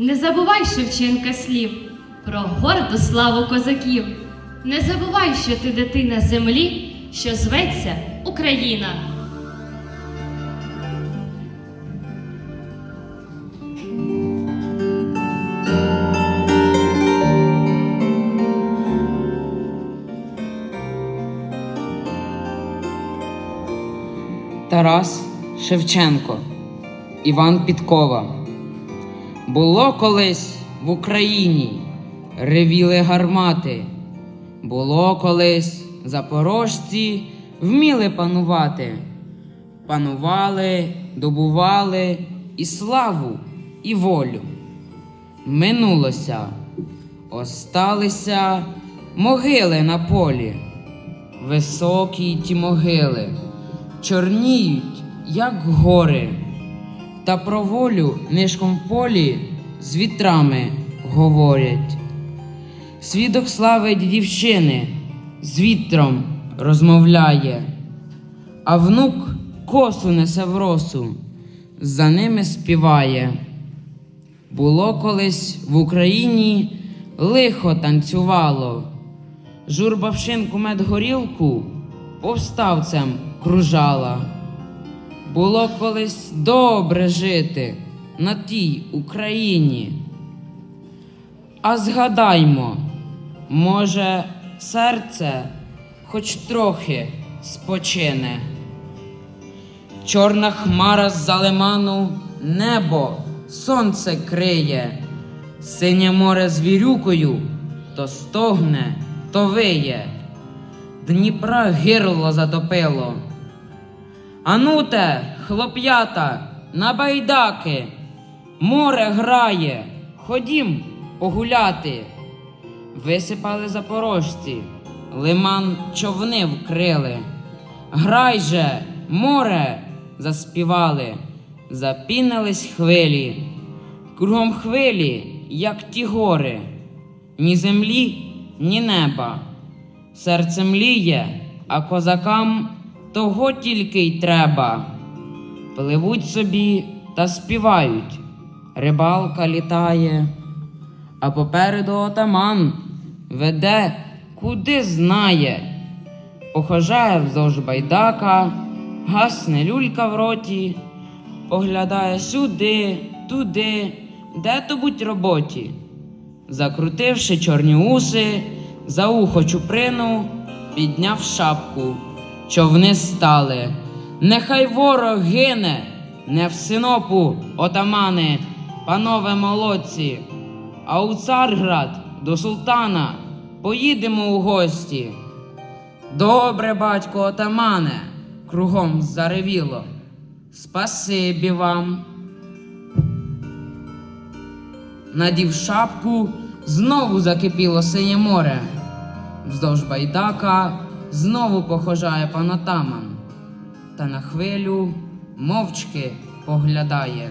Не забувай Шевченка слів про горду славу козаків. Не забувай, що ти дитина землі, що зветься Україна. Тарас Шевченко, Іван Підкова. Було колись в Україні ревіли гармати. Було колись запорожці вміли панувати. Панували, добували і славу, і волю. Минулося, осталися могили на полі, високі ті могили чорніють, як гори, та про волю нишком полі з вітрами говорять. Свідок слави дідівщини з вітром розмовляє, а внук косу несе в росу, за ними співає. Було колись в Україні лихо танцювало, журбавшинку медгорілку повставцем кружала. Було колись добре жити на тій Україні. А згадаймо, може, серце хоч трохи спочине. Чорна хмара з-за лиману небо сонце криє, синє море з вірюкою то стогне, то виє. Дніпра гирло затопило. Ануте, хлоп'ята, на байдаки, море грає, ходім погуляти. Висипали запорожці, лиман човни вкрили. Грай же, море, заспівали, запінились хвилі, кругом хвилі, як ті гори, ні землі, ні неба. Серце мліє, а козакам того тільки й треба. Пливуть собі та співають, рибалка літає, а попереду отаман веде, куди знає. Похожає вздовж байдака, гасне люлька в роті, поглядає сюди, туди, де то будь роботі. Закрутивши чорні уси, за ухо чуприну, підняв шапку. Човни стали. Нехай ворог гине, не в синопу, отамани, панове молодці, а у Царград до султана поїдемо у гості. Добре, батько отамане, кругом заревіло. Спасибі вам. Надів шапку, знову закипіло синє море. Вздовж байдака знову похожає пан отаман, та на хвилю мовчки поглядає.